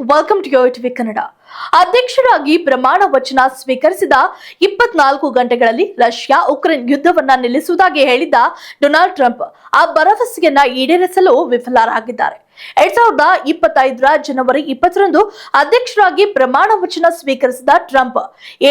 Welcome to your TV Kannada ಅಧ್ಯಕ್ಷರಾಗಿ ಪ್ರಮಾಣ ವಚನ ಸ್ವೀಕರಿಸಿದ ಇಪ್ಪತ್ನಾಲ್ಕು ಗಂಟೆಗಳಲ್ಲಿ ರಷ್ಯಾ ಉಕ್ರೇನ್ ಯುದ್ಧವನ್ನ ನಿಲ್ಲಿಸುವುದಾಗಿ ಹೇಳಿದ್ದ ಡೊನಾಲ್ಡ್ ಟ್ರಂಪ್, ಆ ಭರವಸೆಯನ್ನ ಈಡೇರಿಸಲು ವಿಫಲರಾಗಿದ್ದಾರೆ. ಎರಡ್ ಸಾವಿರದ ಇಪ್ಪತ್ತೈದರ ಜನವರಿ ಇಪ್ಪತ್ತರಂದು ಅಧ್ಯಕ್ಷರಾಗಿ ಪ್ರಮಾಣ ವಚನ ಸ್ವೀಕರಿಸಿದ ಟ್ರಂಪ್,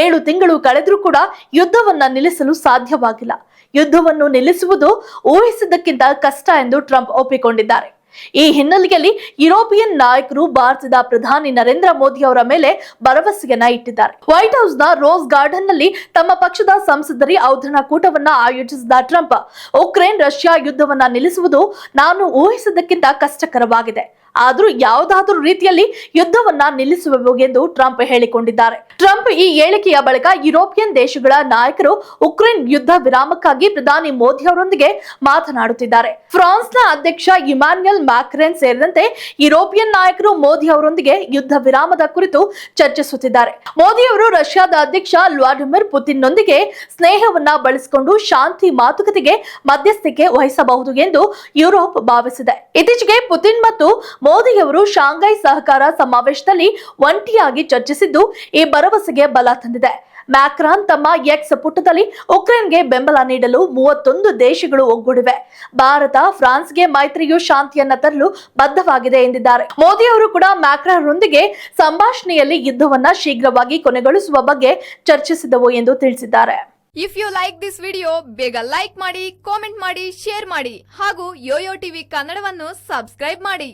ಏಳು ತಿಂಗಳು ಕಳೆದರೂ ಕೂಡ ಯುದ್ಧವನ್ನ ನಿಲ್ಲಿಸಲು ಸಾಧ್ಯವಾಗಿಲ್ಲ. ಯುದ್ಧವನ್ನು ನಿಲ್ಲಿಸುವುದು ಊಹಿಸಿದ್ದಕ್ಕಿಂತ ಕಷ್ಟ ಎಂದು ಟ್ರಂಪ್ ಒಪ್ಪಿಕೊಂಡಿದ್ದಾರೆ. ಈ ಹಿನ್ನೆಲೆಯಲ್ಲಿ ಯುರೋಪಿಯನ್ ನಾಯಕರು ಭಾರತದ ಪ್ರಧಾನಿ ನರೇಂದ್ರ ಮೋದಿ ಅವರ ಮೇಲೆ ಭರವಸೆಯನ್ನ ಇಟ್ಟಿದ್ದಾರೆ. ವೈಟ್ ಹೌಸ್ನ ರೋಸ್ ಗಾರ್ಡನ್ನಲ್ಲಿ ತಮ್ಮ ಪಕ್ಷದ ಸಂಸದರಿ ಔತಣಕೂಟವನ್ನ ಆಯೋಜಿಸಿದ ಟ್ರಂಪ್, ಉಕ್ರೇನ್ ರಷ್ಯಾ ಯುದ್ಧವನ್ನ ನಿಲ್ಲಿಸುವುದು ನಾನು ಊಹಿಸಿದ್ದಕ್ಕಿಂತ ಕಷ್ಟಕರವಾಗಿದೆ. ಆದ್ರೂ ಯಾವುದಾದ್ರೂ ರೀತಿಯಲ್ಲಿ ಯುದ್ಧವನ್ನ ನಿಲ್ಲಿಸುವೆವು ಎಂದು ಟ್ರಂಪ್ ಹೇಳಿಕೊಂಡಿದ್ದಾರೆ. ಟ್ರಂಪ್ ಈ ಹೇಳಿಕೆಯ ಬಳಿಕ ಯುರೋಪಿಯನ್ ದೇಶಗಳ ನಾಯಕರು ಉಕ್ರೇನ್ ಯುದ್ಧ ವಿರಾಮಕ್ಕಾಗಿ ಪ್ರಧಾನಿ ಮೋದಿ ಅವರೊಂದಿಗೆ ಮಾತನಾಡುತ್ತಿದ್ದಾರೆ. ಫ್ರಾನ್ಸ್ನ ಅಧ್ಯಕ್ಷ ಇಮಾನ್ಯಲ್ ಮ್ಯಾಕ್ರೆನ್ ಸೇರಿದಂತೆ ಯುರೋಪಿಯನ್ ನಾಯಕರು ಮೋದಿ ಅವರೊಂದಿಗೆ ಯುದ್ಧ ವಿರಾಮದ ಕುರಿತು ಚರ್ಚಿಸುತ್ತಿದ್ದಾರೆ. ಮೋದಿ ಅವರು ರಷ್ಯಾದ ಅಧ್ಯಕ್ಷ ವ್ಲಾಡಿಮಿರ್ ಪುತಿನ್ನೊಂದಿಗೆ ಸ್ನೇಹವನ್ನ ಬಳಸಿಕೊಂಡು ಶಾಂತಿ ಮಾತುಕತೆಗೆ ಮಧ್ಯಸ್ಥಿಕೆ ವಹಿಸಬಹುದು ಎಂದು ಯುರೋಪ್ ಭಾವಿಸಿದೆ. ಇತ್ತೀಚೆಗೆ ಪುತಿನ್ ಮತ್ತು ಮೋದಿಯವರು ಶಾಂಘೈ ಸಹಕಾರ ಸಮಾವೇಶದಲ್ಲಿ ಒಂಟಿಯಾಗಿ ಚರ್ಚಿಸಿದ್ದು ಈ ಭರವಸೆಗೆ ಬಲ ತಂದಿದೆ. ಮ್ಯಾಕ್ರಾನ್ ತಮ್ಮ ಎಕ್ಸ್ ಪುಟದಲ್ಲಿ ಉಕ್ರೇನ್ಗೆ ಬೆಂಬಲ ನೀಡಲು ಮೂವತ್ತೊಂದು ದೇಶಗಳು ಒಗ್ಗೂಡಿವೆ. ಭಾರತ, ಫ್ರಾನ್ಸ್ಗೆ ಮೈತ್ರಿಯು ಶಾಂತಿಯನ್ನ ತರಲು ಬದ್ಧವಾಗಿದೆ ಎಂದಿದ್ದಾರೆ. ಮೋದಿ ಅವರು ಕೂಡ ಮ್ಯಾಕ್ರಾನ್ರೊಂದಿಗೆ ಸಂಭಾಷಣೆಯಲ್ಲಿ ಯುದ್ಧವನ್ನ ಶೀಘ್ರವಾಗಿ ಕೊನೆಗೊಳಿಸುವ ಬಗ್ಗೆ ಚರ್ಚಿಸಿದವು ಎಂದು ತಿಳಿಸಿದ್ದಾರೆ. If you like this video ಬೇಗ ಲೈಕ್ ಮಾಡಿ ಕಾಮೆಂಟ್ ಮಾಡಿ ಶೇರ್ ಮಾಡಿ ಹಾಗೂ ಯೋಯೋ ಟಿವಿ ಕನ್ನಡವನ್ನು ಸಬ್ಸ್ಕ್ರೈಬ್ ಮಾಡಿ.